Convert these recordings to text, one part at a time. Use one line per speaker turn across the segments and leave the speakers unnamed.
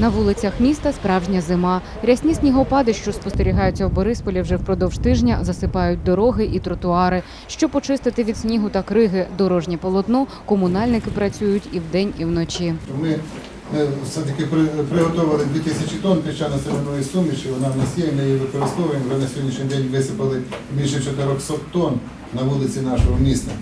На вулицях міста справжня зима. Рясні снігопади, що спостерігаються в Борисполі вже впродовж тижня, засипають дороги і тротуари. Щоб почистити від снігу та криги дорожнє полотно, комунальники працюють і вдень, і вночі.
Ми е, все-таки приготували 2000 тонн піщано-соляної суміші, вона в нас є, ми її використовуємо. Вже на сьогоднішній день висипали більше 400 тонн на вулиці нашого міста.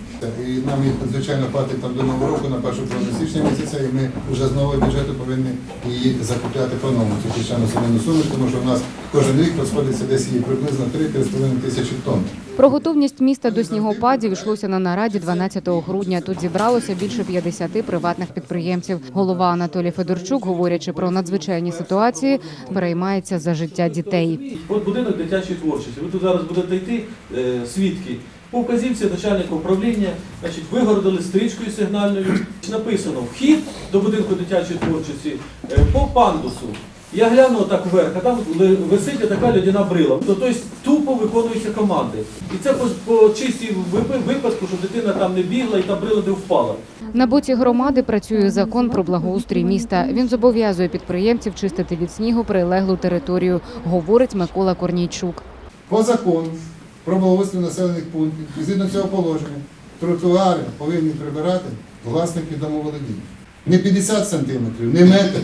І нам їх, звичайно, хватить там до Нового року, на першу половину січня місяця, і ми вже з нового бюджету повинні її закупляти по-новому, цю піщано-соляну суміш, тому що в нас кожен рік розходиться десь її приблизно 3-3,5 тисячі тонн.
Про готовність міста до снігопадів йшлося на нараді 12 грудня. Тут зібралося більше 50 приватних підприємців. Голова Анатолій Федорчук, говорячи про надзвичайні ситуації, переймається за життя дітей.
От будинок дитячої творчості. Ви тут зараз будете йти, е, свідки. По вказівці начальника управління, значить, вигородили стрічкою сигнальною. Написано вхід до будинку дитячої творчості е, по пандусу. Я гляну так вверх, а там висить така льодяна брила. Тобто тупо виконуються команди. І це по, по чистій випи- випадку, щоб дитина там не бігла і та брила не впала.
На боці громади працює закон про благоустрій міста. Він зобов'язує підприємців чистити від снігу прилеглу територію, говорить Микола Корнійчук.
По закону про благоустрій населених пунктів, і згідно цього положення, тротуари повинні прибирати власники домоволодіння. Не 50 сантиметрів, не метр,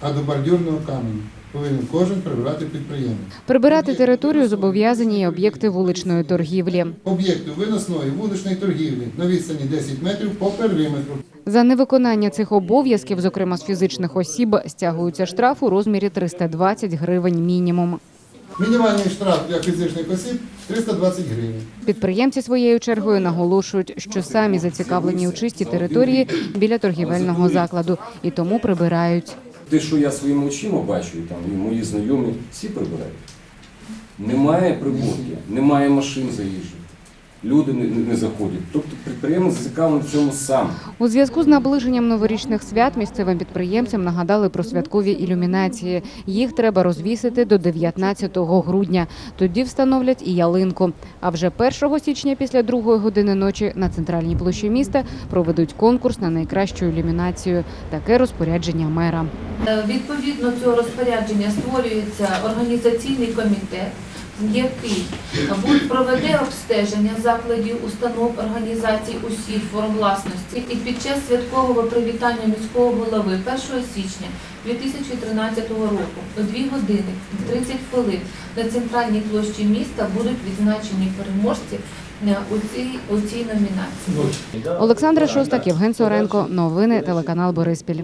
а до бордюрного каменю. Повинен кожен прибирати підприємець.
Прибирати територію зобов'язані і об'єкти вуличної торгівлі.
Об'єкту виносної вуличної торгівлі на відстані 10 метрів по периметру.
За невиконання цих обов'язків, зокрема з фізичних осіб, стягується штраф у розмірі 320 гривень мінімум.
Мінімальний штраф для фізичних осіб 320 гривень.
Підприємці своєю чергою наголошують, що самі зацікавлені у чистій території біля торгівельного закладу і тому прибирають.
Те, що я своїми очима бачу, і там і мої знайомі, всі прибирають. Немає приборки, немає машин заїжджих. Люди не, не, заходять. Тобто підприємець зацікавлений в цьому сам.
У зв'язку з наближенням новорічних свят місцевим підприємцям нагадали про святкові ілюмінації. Їх треба розвісити до 19 грудня. Тоді встановлять і ялинку. А вже 1 січня після другої години ночі на центральній площі міста проведуть конкурс на найкращу ілюмінацію. Таке розпорядження мера.
Е, Відповідно цього розпорядження створюється організаційний комітет, який буде- проведе обстеження закладів, установ, організацій усіх форм власності. І під час святкового привітання міського голови 1 січня 2013 року о 2 години і 30 хвилин на центральній площі міста будуть відзначені переможці е, у цій, у цій номінації.
Олександра Шостак, Євген Соренко. Новини телеканал Бориспіль.